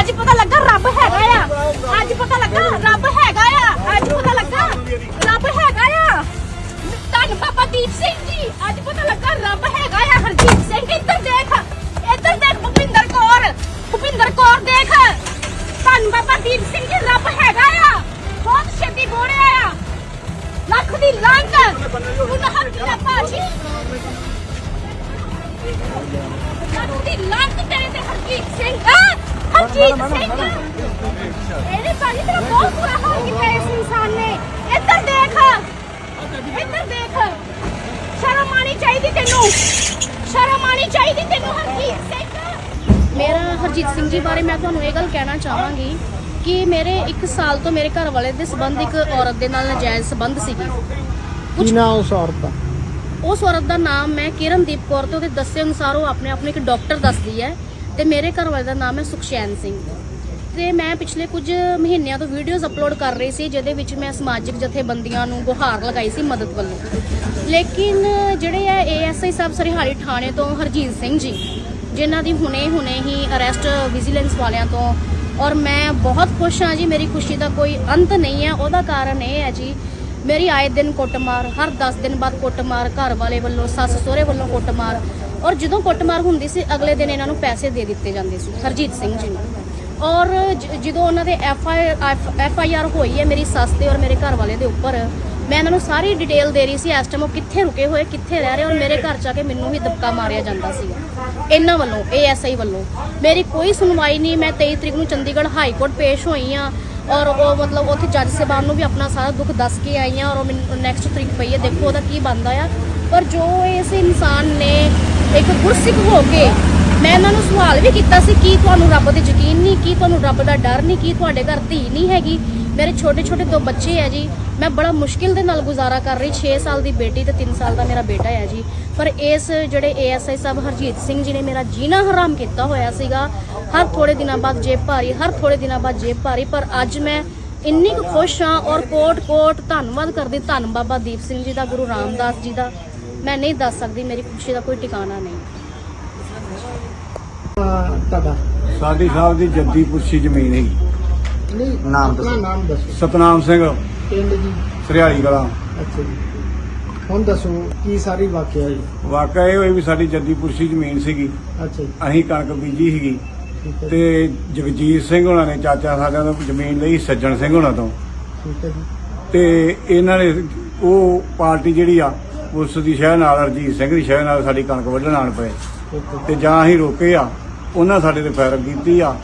ਅੱਜ ਪਤਾ ਲੱਗਾ ਰੱਬ ਹੈਗਾ ਆ। ਅੱਜ ਪਤਾ ਲੱਗਾ ਰੱਬ ਹੈਗਾ ਆ। ਅੱਜ ਪਤਾ ਲੱਗਾ ਰੱਬ ਹੈਗਾ ਆ। ਧੰਨ ਬਾਬਾ ਦੀਪ ਸਿੰਘ ਜੀ, ਅੱਜ ਪਤਾ ਲੱਗਾ ਰੱਬ ਹੈਗਾ ਆ। ਹਰਜੀਤ ਸਿੰਘ, ਇੱਧਰ ਦੇਖ ਇੱਧਰ ਦੇਖ ਭੁਪਿੰਦਰ ਕੌਰ ਭੁਪਿੰਦਰ ਕੌਰ ਦੇਖ। ਧੰਨ ਬਾਬਾ ਦੀਪ ਸਿੰਘ ਜੀ, ਰੱਬ ਹੈਗਾ ਆ। ਬਹੁਤ ਛੇਤੀ ਬੋੜਿਆ ਆ ਲੱਖ ਦੀ ਲਾਂਟ ਤੂੰ ਨਾ ਹੱਥੀਆ ਹਰਜੀਤ ਸਿੰਘ ਇਹਨੇ ਭਾਜੀ ਤੇਰਾ ਬਹੁਤ ਬੁਰਾ ਹਾਲ ਕੀਤਾ ਇਸ ਇਨਸਾਨ ਨੇ। ਇੱਧਰ ਦੇਖ। ਇੱਧਰ ਦੇਖ। ਸ਼ਰਮ ਆਣੀ ਚਾਹੀਦੀ ਤੈਨੂੰ। ਸ਼ਰਮ ਆਣੀ ਚਾਹੀਦੀ ਤੈਨੂੰ ਹਰਜੀਤ ਸਿੰਘ। ਮੇਰਾ ਹਰਜੀਤ ਸਿੰਘ ਜੀ ਬਾਰੇ ਮੈਂ ਤੁਹਾਨੂੰ ਇਹ ਗੱਲ ਕਹਿਣਾ ਚਾਹਾਂਗੀ ਕਿ ਮੇਰੇ 1 ਸਾਲ ਤੋਂ ਮੇਰੇ ਘਰ ਵਾਲੇ ਦੇ ਸੰਬੰਧ ਇੱਕ ਔਰਤ ਦੇ ਨਾਲ ਨਾਜਾਇਜ਼ ਸੰਬੰਧ ਸੀਗੇ। ਕੀ ਨਾਂ ਉਸ ਔਰਤ ਦਾ? ਉਸ ਔਰਤ ਦਾ ਨਾਮ ਮੈਂ ਕਿਰਨਦੀਪ ਕੌਰ ਤੇ ਉਹਦੇ ਦੱਸੇ ਅਨੁਸਾਰ ਉਹ ਆਪਣੇ ਆਪ ਨੂੰ ਇੱਕ ਡਾਕਟਰ ਦੱਸਦੀ ਹੈ। ਤੇ ਮੇਰੇ ਘਰ ਵਾਲੇ ਦਾ ਨਾਮ ਹੈ ਸੁਖਸ਼ੈਨ ਸਿੰਘ। ਤੇ ਮੈਂ ਪਿਛਲੇ ਕੁਝ ਮਹੀਨਿਆਂ ਤੋਂ ਵੀਡੀਓਜ਼ ਅਪਲੋਡ ਕਰ ਰਹੀ ਸੀ, ਜਿਹਦੇ ਵਿੱਚ ਮੈਂ ਸਮਾਜਿਕ ਜਥੇਬੰਦੀਆਂ ਨੂੰ ਗੁਹਾਰ ਲਗਾਈ ਸੀ ਮਦਦ ਵੱਲੋਂ। ਲੇਕਿਨ ਜਿਹੜੇ ਆ ਏਐਸਆਈ ਸਾਹਿਬ ਸਰਹਾਲੀ ਥਾਣੇ ਤੋਂ ਹਰਜੀਤ ਸਿੰਘ ਜੀ, ਜਿਨ੍ਹਾਂ ਦੀ ਹੁਣੇ ਹੁਣੇ ਹੀ ਅਰੈਸਟ ਵਿਜੀਲੈਂਸ ਵਾਲਿਆਂ ਤੋਂ, ਔਰ ਮੈਂ ਬਹੁਤ ਖੁਸ਼ ਹਾਂ ਜੀ, ਮੇਰੀ ਖੁਸ਼ੀ ਦਾ ਕੋਈ ਅੰਤ ਨਹੀਂ ਹੈ। ਉਹਦਾ ਕਾਰਨ ਇਹ ਹੈ ਜੀ, ਮੇਰੀ ਆਏ ਦਿਨ ਕੁੱਟਮਾਰ, ਹਰ 10 ਦਿਨ ਬਾਅਦ ਕੁੱਟਮਾਰ, ਘਰ ਵਾਲੇ ਵੱਲੋਂ, ਸੱਸ ਸਹੁਰੇ ਵੱਲੋਂ ਕੁੱਟਮਾਰ ਔਰ ਜਦੋਂ ਕੁੱਟਮਾਰ ਹੁੰਦੀ ਸੀ, ਅਗਲੇ ਦਿਨ ਇਹਨਾਂ ਨੂੰ ਪੈਸੇ ਦੇ ਦਿੱਤੇ ਜਾਂਦੇ ਸੀ, ਹਰਜੀਤ ਸਿੰਘ ਜੀ ਨੂੰ। ਔਰ ਜ- ਜਦੋਂ ਉਹਨਾਂ ਦੇ F I F I R ਹੋਈ ਹੈ ਮੇਰੀ ਸੱਸ ਤੇ ਔਰ ਮੇਰੇ ਘਰ ਵਾਲੇ ਦੇ ਉੱਪਰ, ਮੈਂ ਇਹਨਾਂ ਨੂੰ ਸਾਰੀ ਡਿਟੇਲ ਦੇ ਰਹੀ ਸੀ, ਇਸ ਟਾਈਮ ਉਹ ਕਿੱਥੇ ਰੁਕੇ ਹੋਏ, ਕਿੱਥੇ ਰਹਿ ਰਹੇ, ਔਰ ਮੇਰੇ ਘਰ ਜਾ ਕੇ ਮੈਨੂੰ ਵੀ ਦਬਕਾ ਮਾਰਿਆ ਜਾਂਦਾ ਸੀ। ਇਹਨਾਂ ਵੱਲੋਂ ਏਐਸਆਈ ਵੱਲੋਂ। ਮੇਰੀ ਕੋਈ ਸੁਣਵਾਈ ਨਹੀਂ, ਮੈਂ 23 ਤਰੀਕ ਨੂੰ ਚੰਡੀਗੜ੍ਹ ਹਾਈ ਕੋਰਟ ਪੇਸ਼ ਹੋਈ ਆ ਔਰ ਉਹ ਮਤਲਬ ਉੱਥੇ ਜੱਜ ਸਾਹਿਬਾਨ ਨੂੰ ਵੀ ਆਪਣਾ ਸਾਰਾ ਦੁੱਖ ਦੱਸ ਕੇ ਆਈ ਆ ਔਰ ਉਹ ਮੈਨੂੰ ਨੈਕਸਟ ਤਰੀਕ ਪਈ ਹੈ, ਦੇਖੋ ਉਹਦਾ ਕੀ ਬਣਦਾ ਆ। ਪਰ ਜੋ ਇਸ ਇਨਸਾਨ ਨੇ ਇੱਕ ਗੁਰਸਿੱਖ ਹੋ ਕੇ ਮੈਂ ਇਹਨਾਂ ਨੂੰ ਸਵਾਲ ਵੀ ਕੀਤਾ ਸੀ, ਕੀ ਤੁਹਾਨੂੰ ਰੱਬ ਤੇ ਯਕੀਨ ਨਹੀਂ, ਕੀ ਤੁਹਾਨੂੰ ਰੱਬ ਦਾ ਡਰ ਨਹੀਂ, ਕੀ ਤੁਹਾਡੇ ਘਰ ਧੀ ਨਹੀਂ ਹੈਗੀ? ਮੇਰੇ ਛੋਟੇ ਛੋਟੇ ਦੋ ਬੱਚੇ ਹੈ ਜੀ। ਮੈਂ ਬੜਾ ਮੁਸ਼ਕਿਲ ਦੇ ਨਾਲ ਗੁਜ਼ਾਰਾ ਕਰ ਰਹੀ 6 ਸਾਲ ਦੀ ਬੇਟੀ ਤੇ 3 ਸਾਲ ਦਾ ਮੇਰਾ ਬੇਟਾ ਹੈ ਜੀ। ਪਰ ਇਸ ਜਿਹੜੇ ਏਐਸਆਈ ਸਾਹਿਬ ਹਰਜੀਤ ਸਿੰਘ ਜੀ ਨੇ ਮੇਰਾ ਜੀਣਾ ਹਰਾਮ ਕੀਤਾ ਹੋਇਆ ਸੀਗਾ। ਹਰ ਥੋੜੇ ਦਿਨਾਂ ਬਾਅਦ ਜੇਬ ਭਾਰੀ, ਹਰ ਥੋੜੇ ਦਿਨਾਂ ਬਾਅਦ ਜੇਬ ਭਾਰੀ, ਪਰ ਅੱਜ ਮੈਂ ਇੰਨੀ ਕੁ ਖੁਸ਼ ਹਾਂ ਔਰ ਕੋਟ ਕੋਟ ਧੰਨਵਾਦ ਕਰਦੀ ਧੰਨ ਬਾਬਾ ਦੀਪ ਸਿੰਘ ਜੀ ਦਾ, ਗੁਰੂ ਰਾਮਦਾਸ ਜੀ ਦਾ। ਮੈਂ ਨਹੀਂ ਦੱਸ ਸਕਦੀ ਮੇਰੀ ਖੁਸ਼ੀ ਦਾ ਕੋਈ ਟਿਕਾਣਾ ਨਹੀਂ। ਤੁਹਾਡਾ? ਸਾਡੀ ਸਾਹਿਬ ਦੀ ਜੱਦੀ ਪੁੱਛੀ ਜ਼ਮੀਨ ਹੈਗੀ ਨਹੀਂ ਨਾਮ ਆਪਣਾ ਦੱਸੋ। ਨਾਮ ਦੱਸੋ। ਸਤਨਾਮ ਸਿੰਘ। ਪਿੰਡ ਜੀ। ਸਰਿਆਲੀ ਕਲਾਂ ਅੱਛਾ ਜੀ। ਹੁਣ ਦੱਸੋ ਕੀ ਸਾਰੀ ਵਾਕਿਆ ਜੀ? ਵਾਕਿਆ ਇਹ ਹੋਈ ਵੀ ਸਾਡੀ ਜੱਦੀ ਪੁੱਛੀ ਜ਼ਮੀਨ ਸੀਗੀ। ਅੱਛਾ ਜੀ। ਅਸੀਂ ਕਣਕ ਬੀਜੀ ਸੀਗੀ। ਠੀਕ ਹੈ ਜੀ। ਤੇ ਜਗਜੀਤ ਸਿੰਘ ਉਹਨਾਂ ਨੇ ਚਾਚਾ ਸਾਡਿਆਂ ਤੋਂ ਜ਼ਮੀਨ ਲਈ ਸੱਜਣ ਸਿੰਘ ਉਹਨਾਂ ਤੋਂ। ਠੀਕ ਹੈ ਜੀ। ਤੇ ਇਹਨਾਂ ਨੇ ਉਹ ਪਾਰਟੀ ਜਿਹੜੀ ਆ ਪੁਲਿਸ ਦੀ ਸ਼ਹਿ ਨਾਲ ਅਰਜੀਤ ਸਿੰਘ ਦੀ ਸ਼ਹਿ ਨਾਲ ਸਾਡੀ ਕਣਕ ਵੱਢਣ ਆਣ ਪਏ। ਓਕੇ ਤੇ ਜਾਂ ਅਸੀਂ ਰੋਕੇ ਆ, ਉਹਨਾਂ ਸਾਡੇ ਤੇ ਫਾਇਰ ਕੀਤੀ ਆ,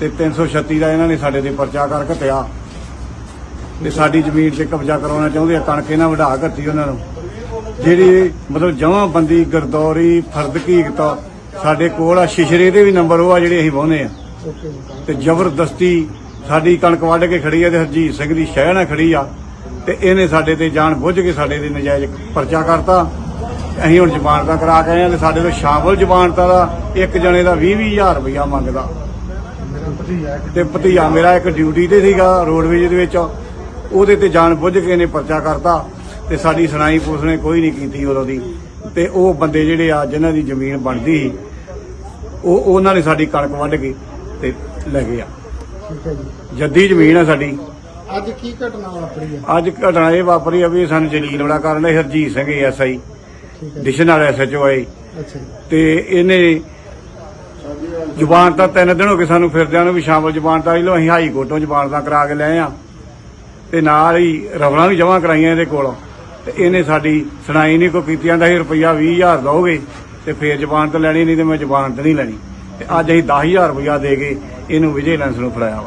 ਤੇ 336 ਦਾ ਇਹਨਾਂ ਨੇ ਸਾਡੇ ਤੇ ਪਰਚਾ ਕਰ ਘਟਿਆ। ਤੇ ਸਾਡੀ ਜ਼ਮੀਨ ਤੇ ਕਬਜ਼ਾ ਕਰਾਉਣਾ ਚਾਹੁੰਦੇ ਆ, ਕਣਕ ਇਹਨਾਂ ਵਢਾ ਘੱਤੀ ਉਹਨਾਂ ਨੂੰ। ਜਿਹੜੀ ਮਤਲਬ ਜਮਾਂ ਬੰਦੀ, ਗਰਦੌਰੀ, ਫਰਦ ਕੀਕਤ ਸਾਡੇ ਕੋਲ ਆ, ਸ਼ਿਸ਼ਰੇ ਦੇ ਵੀ ਨੰਬਰ ਉਹ ਆ ਜਿਹੜੇ ਅਸੀਂ ਵਾਹੁੰਦੇ ਆ। ਓਕੇ ਤੇ ਜ਼ਬਰਦਸਤੀ ਸਾਡੀ ਕਣਕ ਵੱਢ ਕੇ ਖੜੀ ਆ ਤੇ ਹਰਜੀਤ ਸਿੰਘ ਦੀ ਸ਼ਹਿ ਨਾਲ ਖੜੀ ਆ। ਤੇ ਇਹਨੇ ਸਾਡੇ ਤੇ ਜਾਣ ਬੁੱਝ ਕੇ ਸਾਡੇ ਤੇ ਨਜਾਇਜ਼ ਪਰਚਾ ਕਰਤਾ। ਅਸੀਂ ਹੁਣ ਜ਼ਮਾਨਤਾਂ ਕਰਾ ਕੇ ਆਏ ਆ ਤੇ ਸਾਡੇ ਤੋਂ ਸ਼ਾਮਲ ਜ਼ਮਾਨਤਾਂ ਦਾ ਇੱਕ ਜਣੇ ਦਾ 20 20000 ਰੁਪਇਆ ਮੰਗਦਾ। ਤੇ ਭਤੀਆ ਮੇਰਾ ਇੱਕ ਡਿਊਟੀ ਤੇ ਸੀਗਾ ਰੋਡਵੇਜ ਦੇ ਵਿੱਚ। ਉਹਦੇ ਤੇ ਜਾਣ ਬੁੱਝ ਕੇ ਇਹਨੇ ਪਰਚਾ ਕਰਤਾ। ਤੇ ਸਾਡੀ ਸੁਣਾਈ ਪੁਲਿਸ ਨੇ ਕੋਈ ਨਹੀਂ ਕੀਤੀ ਉਦੋਂ ਦੀ। ਤੇ ਉਹ ਬੰਦੇ ਜਿਹੜੇ ਆ ਜਿਨ੍ਹਾਂ ਦੀ ਜ਼ਮੀਨ ਬਣਦੀ ਸੀ ਉਹ ਉਹਨਾਂ ਨੇ ਸਾਡੀ ਕਣਕ ਵੱਢ ਕੇ ਤੇ ਲੈ ਗਏ ਆ। ਹੈ ਜੱਦੀ ਜ਼ਮੀਨ ਆ ਸਾਡੀ। ਅੱਜ ਕੀ ਘਟਨਾ ਵਾਪਰੀ ਹੈ? ਅੱਜ ਘਟਨਾ ਇਹ ਵਾਪਰੀ ਆ ਵੀ ਸਾਨੂੰ ਜਲੀਲ ਬੜਾ ਕਰਨ ਦੇ ਹਰਜੀਤ ਸਿੰਘ ਐਸਆਈ ਠੀਕ ਹੈ। ਜੀ ਡਿਸ਼ਨਲ ਐਸਐਚਓ ਅੱਛਾ ਜੀ। ਤੇ ਇਹਨੇ ਜ਼ੁਬਾਨ ਤਾਂ ਤਿੰਨ ਦਿਨ ਹੋ ਗਏ ਸਾਨੂੰ ਫਿਰਦਿਆਂ ਨੂੰ ਵੀ ਸ਼ਾਮਲ ਜ਼ੁਬਾਨ ਤਾਂ ਲੋ ਅਸੀਂ ਹਾਈ ਕੋਰਟੋਂ ਜ਼ੁਬਾਨ ਤਾਂ ਕਰਾ ਕੇ ਲਏ ਆ। ਤੇ ਨਾਲ ਹੀ ਰਵਲਾਂ ਵੀ ਜਮ੍ਹਾਂ ਕਰਾਈਆਂ ਇਹਦੇ ਕੋਲੋਂ। ਤੇ ਇਹਨੇ ਸਾਡੀ ਸੁਣਾਈ ਨਹੀਂ ਕੋਈ ਕੀਤੀ ਜਾਂਦਾ ਸੀ ਰੁਪਈਆ 20000 ਦਓਗੇ ਤੇ ਫੇਰ ਜ਼ੁਬਾਨ ਤਾਂ ਲੈਣੀ ਨਹੀਂ ਤੇ ਮੈਂ ਜ਼ੁਬਾਨ ਤਾਂ ਨਹੀਂ ਲੈਣੀ। ਤੇ ਅੱਜ ਅਸੀਂ 10000 ਰੁਪਈਆ ਦੇ ਕੇ ਇਹਨੂੰ ਵਿਜੀਲੈਂਸ ਨੂੰ ਫੜਾਇਆ ਵਾ।